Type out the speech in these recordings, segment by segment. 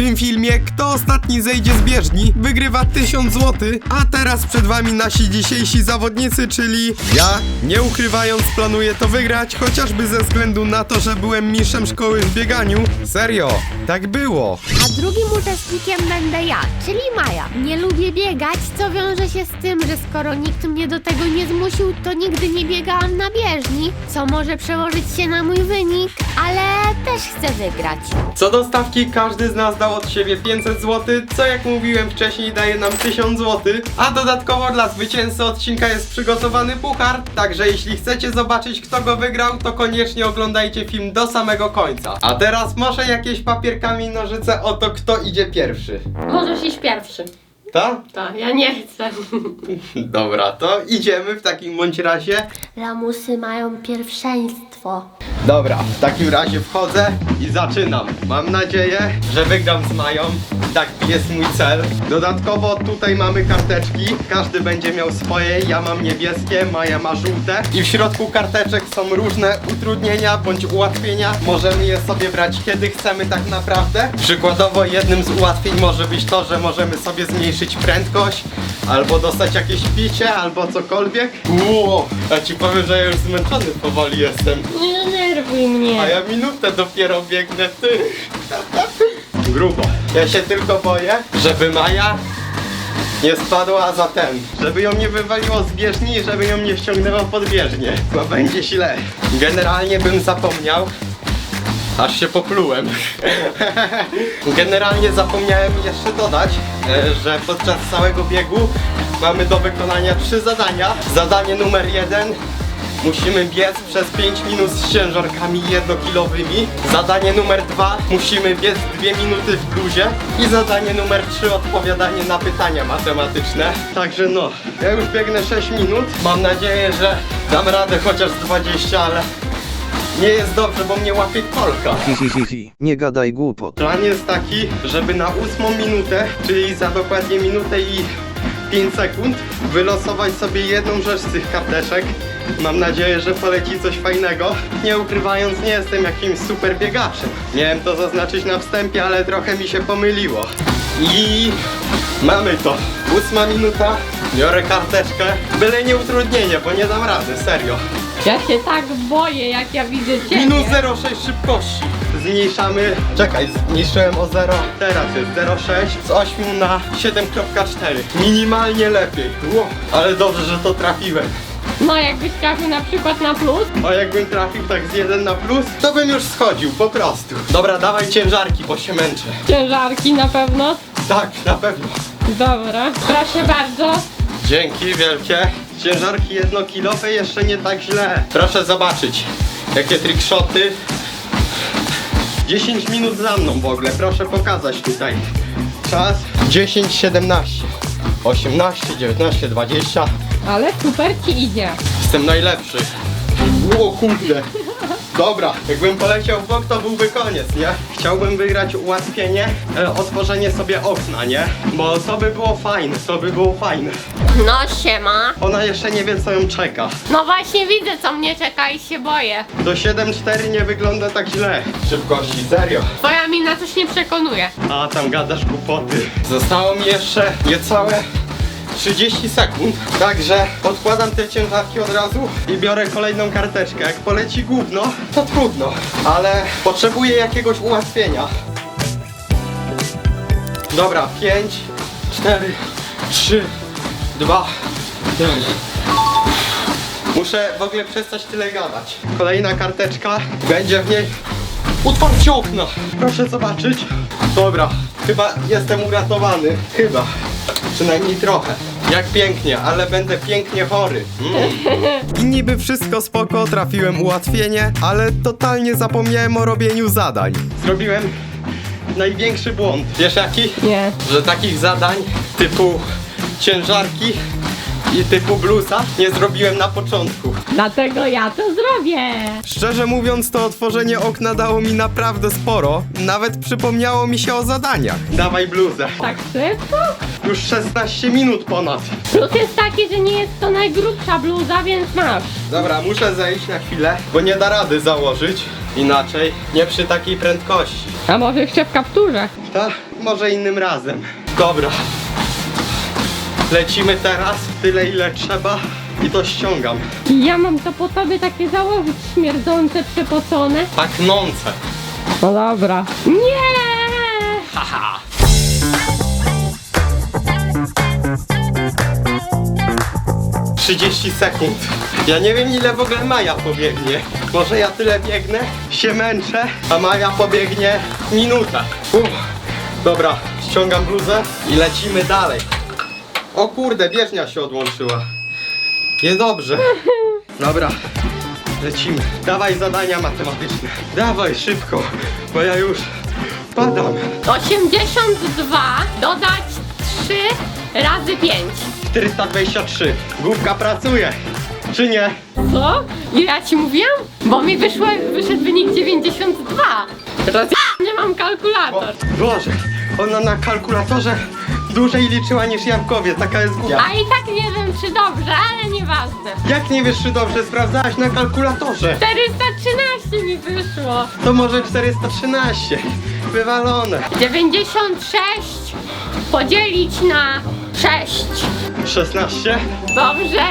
tym filmie kto ostatni zejdzie z bieżni wygrywa 1000 zł, a teraz przed wami nasi dzisiejsi zawodnicy, czyli ja, nie ukrywając planuję to wygrać, chociażby ze względu na to, że byłem mistrzem szkoły w bieganiu. Serio, tak było. A drugim uczestnikiem będę ja, czyli Maja. Nie lubię biegać, co wiąże się z tym, że skoro nikt mnie do tego nie zmusił, to nigdy nie biegałam na bieżni, co może przełożyć się na mój wynik, ale też chcę wygrać. Co do stawki, każdy z nas dał od siebie 500 zł, co jak mówiłem wcześniej daje nam 1000 zł, a dodatkowo dla zwycięzcy odcinka jest przygotowany puchar, także jeśli chcecie zobaczyć kto go wygrał, to koniecznie oglądajcie film do samego końca. A teraz może jakieś papierkami nożyce o to kto idzie pierwszy. Możesz iść pierwszy. Ta? Tak, ja nie chcę. Dobra, to idziemy w takim bądź razie. Lamusy mają pierwszeństwo. Dobra, w takim razie wchodzę i zaczynam. Mam nadzieję, że wygram z Mają. Taki jest mój cel. Dodatkowo tutaj mamy karteczki. Każdy będzie miał swoje. Ja mam niebieskie, Maja ma żółte. I w środku karteczek są różne utrudnienia bądź ułatwienia. Możemy je sobie brać kiedy chcemy tak naprawdę. Przykładowo jednym z ułatwień może być to, że możemy sobie zmniejszyć prędkość, albo dostać jakieś picie, albo cokolwiek. Ło, ja ci powiem, że ja już zmęczony powoli jestem. Nie denerwuj mnie. A ja minutę dopiero biegnę, ty. Grubo. Ja się tylko boję, żeby Maja nie spadła za ten. Żeby ją nie wywaliło z bieżni i żeby ją nie ściągnęło pod bieżnię. Bo będzie źle. Generalnie bym zapomniał. Aż się poplułem. Generalnie zapomniałem jeszcze dodać, e, że podczas całego biegu mamy do wykonania trzy zadania. Zadanie numer jeden Musimy biec przez 5 minut z ciężarkami jednokilowymi. Zadanie numer 2 musimy biec 2 minuty w bluzie. I zadanie numer 3 odpowiadanie na pytania matematyczne. Także no, ja już biegnę 6 minut. Mam nadzieję, że dam radę chociaż 20, ale nie jest dobrze, bo mnie łapie kolka. Hi, hi, hi, hi. Nie gadaj głupot. Plan jest taki, żeby na ósmą minutę, czyli za dokładnie minutę i 5 sekund, wylosować sobie jedną rzecz z tych karteczek. Mam nadzieję, że poleci coś fajnego. Nie ukrywając, nie jestem jakimś super biegaczem. Miałem to zaznaczyć na wstępie, ale trochę mi się pomyliło. I mamy to. Ósma minuta. Biorę karteczkę. Byle nie utrudnienie, bo nie dam rady, serio. Ja się tak boję, jak ja widzę ciebie. Minus 0,6 szybkości. Zmniejszamy. Czekaj, zmniejszyłem o 0. Teraz jest 0,6 z 8 na 7,4. Minimalnie lepiej. Ale dobrze, że to trafiłem. No jakbyś trafił na przykład na plus, A jakbym trafił tak z 1 na plus, to bym już schodził, po prostu. Dobra, dawaj ciężarki, bo się męczę. ciężarki na pewno. Tak, na pewno. Dobra, proszę bardzo. Dzięki wielkie. Ciężarki jednokilowe jeszcze nie tak źle. Proszę zobaczyć, jakie trickshoty. 10 minut za mną w ogóle, proszę pokazać tutaj. Czas 10, 17, 18, 19, 20. Ale super ci idzie. Jestem najlepszy. O kurde. Dobra, jakbym poleciał w bok, to byłby koniec, nie? Chciałbym wygrać ułatwienie, e, otworzenie sobie okna, nie? Bo to by było fajne, to by było fajne. No siema. Ona jeszcze nie wie, co ją czeka. No właśnie widzę, co mnie czeka i się boję. Do 7-4 nie wygląda tak źle. Szybkości, serio. Twoja mina coś nie przekonuje. A tam gadasz głupoty. Zostało mi jeszcze niecałe 30 sekund. Także odkładam te ciężarki od razu i biorę kolejną karteczkę. Jak poleci gówno, to trudno. Ale potrzebuję jakiegoś ułatwienia. Dobra, 5, 4, 3, 2, 1. Muszę w ogóle przestać tyle gadać. Kolejna karteczka. Będzie w niej otwarcie okna. Proszę zobaczyć. Dobra, chyba jestem uratowany. Chyba. Przynajmniej trochę. Jak pięknie, ale będę pięknie chory. Mm. I niby wszystko spoko, trafiłem ułatwienie, ale totalnie zapomniałem o robieniu zadań. Zrobiłem największy błąd. Wiesz jaki? Nie. Że takich zadań typu ciężarki i typu blusa nie zrobiłem na początku. Dlatego ja to zrobię. Szczerze mówiąc, to otworzenie okna dało mi naprawdę sporo. Nawet przypomniało mi się o zadaniach. Dawaj bluzę. Tak szybko? Już 16 minut ponad. Plus jest taki, że nie jest to najgrubsza bluza, więc masz. Dobra, muszę zejść na chwilę, bo nie da rady założyć. Inaczej, nie przy takiej prędkości. A może jeszcze w kapturze? Ta, może innym razem. Dobra. Lecimy teraz tyle ile trzeba i to ściągam. Ja mam to po tobie takie założyć śmierdzące, przepocone. Pachnące. No dobra. Nie! Haha. Trzydzieści sekund. Ja nie wiem ile w ogóle Maja pobiegnie. Może ja tyle biegnę, się męczę, a Maja pobiegnie minutę. Uff. Dobra, ściągam bluzę i lecimy dalej. O kurde, bieżnia się odłączyła. Niedobrze. Dobra, lecimy. Dawaj zadania matematyczne. Dawaj szybko, bo ja już padam. 82 dodać 3 razy 5. 423. Główka pracuje. Czy nie? Co? Ja ci mówiłam? Bo mi wyszło, wyszedł wynik 92. Teraz ja nie mam kalkulator. Boże, ona na kalkulatorze dłużej liczyła niż Jankowie, taka jest głupia. A i tak nie wiem czy dobrze, ale nieważne. Jak nie wiesz, czy dobrze sprawdzałaś na kalkulatorze? 413 mi wyszło. To może 413. Wywalone. 96 podzielić na 6. 16. Dobrze.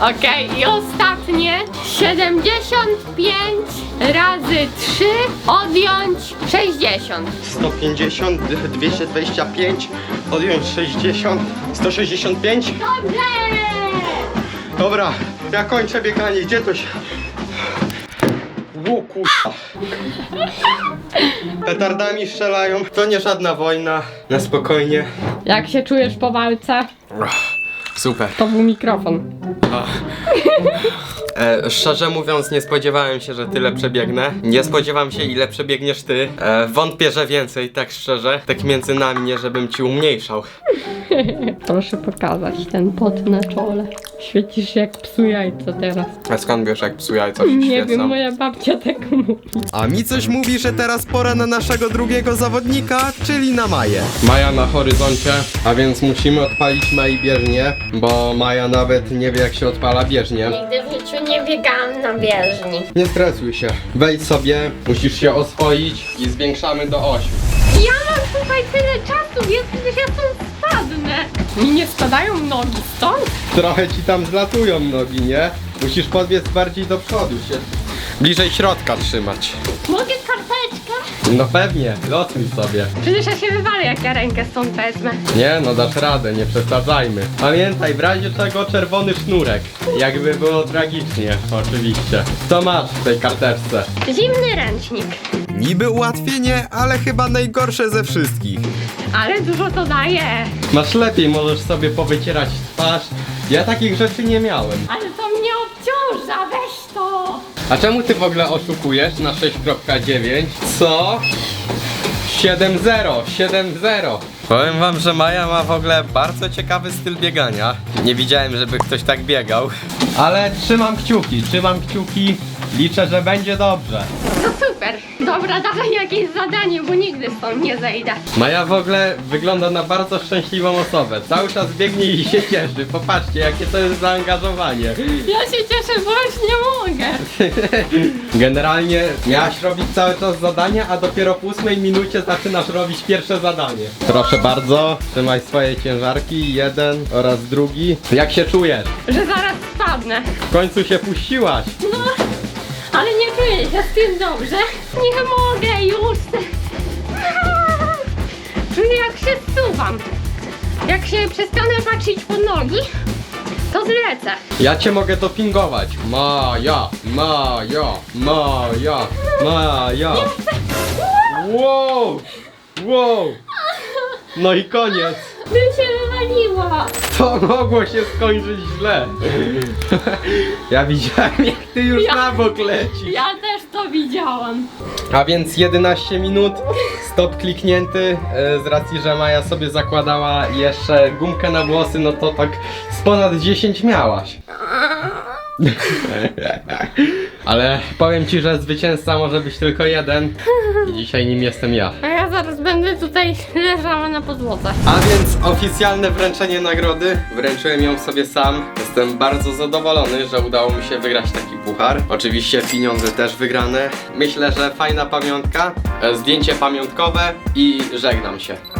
Okej, i ostatnie 75 razy 3 odjąć 60. 150, 225, odjąć 60, 165. Dobrze! Dobra, ja kończę bieganie, gdzie to się... Kurwa. Petardami strzelają, to nie żadna wojna, na spokojnie. Jak się czujesz po walce? Super. To był mikrofon. E, szczerze mówiąc, nie spodziewałem się, że tyle przebiegnę. Nie spodziewam się, ile przebiegniesz ty. E, wątpię, że więcej, tak szczerze. Tak między nami, nie żebym ci umniejszał. Proszę pokazać ten pot na czole. Świecisz się jak psu jajco teraz. A skąd wiesz, jak psu jajca się Nie świecą? wiem, moja babcia tak mówi. A mi coś mówi, że teraz pora na naszego drugiego zawodnika, czyli na Maję. Maja na horyzoncie, a więc musimy odpalić Mai bieżnię, bo Maja nawet nie wie jak się odpala bieżnię. Nigdy w życiu nie biegałam na bieżni. Nie stresuj się, wejdź sobie, musisz się oswoić i zwiększamy do 8. Ja mam tutaj tyle czasu, więc przecież ja stąd spadnę. Mi nie spadają nogi stąd? Trochę ci tam zlatują nogi, nie? Musisz podbiec bardziej do przodu się. Bliżej środka trzymać. Mogę karteczkę? No pewnie, lotuj sobie. Przecież ja się wywalę, jak ja rękę stąd wezmę. Nie, no dasz radę, nie przesadzajmy. Pamiętaj, w razie czego czerwony sznurek. Jakby było tragicznie, oczywiście. Co masz w tej karteczce? Zimny ręcznik. Niby ułatwienie, ale chyba najgorsze ze wszystkich. Ale dużo to daje. Masz lepiej, możesz sobie powycierać twarz. Ja takich rzeczy nie miałem. Ale to mnie obciąża, weź to. A czemu ty w ogóle oszukujesz na 6.9? Co? 7-0, 7-0. Powiem wam, że Maja ma w ogóle bardzo ciekawy styl biegania. Nie widziałem, żeby ktoś tak biegał. Ale trzymam kciuki, trzymam kciuki. Liczę, że będzie dobrze. Dobra, dawaj jakieś zadanie, bo nigdy stąd nie zejdę. Maja w ogóle wygląda na bardzo szczęśliwą osobę. Cały czas biegnie i się cieszy. Popatrzcie, jakie to jest zaangażowanie. Ja się cieszę, bo już nie mogę. Generalnie miałaś robić cały czas zadania, a dopiero w ósmej minucie zaczynasz robić pierwsze zadanie. Proszę bardzo, trzymaj swoje ciężarki, jeden oraz drugi. Jak się czujesz? Że zaraz spadnę. W końcu się puściłaś. No, ale nie czuję się z tym dobrze. Nie mogę już. Czuję jak się zsuwam. Jak się przestanę patrzeć pod nogi, to zlecę. Ja cię mogę dopingować. Maja, Maja, Maja, Maja. Wow, wow. No i koniec. Bym się wywaliła. To mogło się skończyć źle. Ja widziałem jak ty już Ja- na bok lecisz. Ja też to widziałam. A więc 11 minut, stop kliknięty. e, Z racji, że Maja sobie zakładała jeszcze gumkę na włosy, no to tak z ponad 10 miałaś. Ale powiem ci, że zwycięzca może być tylko jeden i dzisiaj nim jestem ja zaraz będę tutaj leżała na podłodze. A więc oficjalne wręczenie nagrody. Wręczyłem ją sobie sam. Jestem bardzo zadowolony, że udało mi się wygrać taki puchar. Oczywiście pieniądze też wygrane. Myślę, że fajna pamiątka, e, zdjęcie pamiątkowe i żegnam się.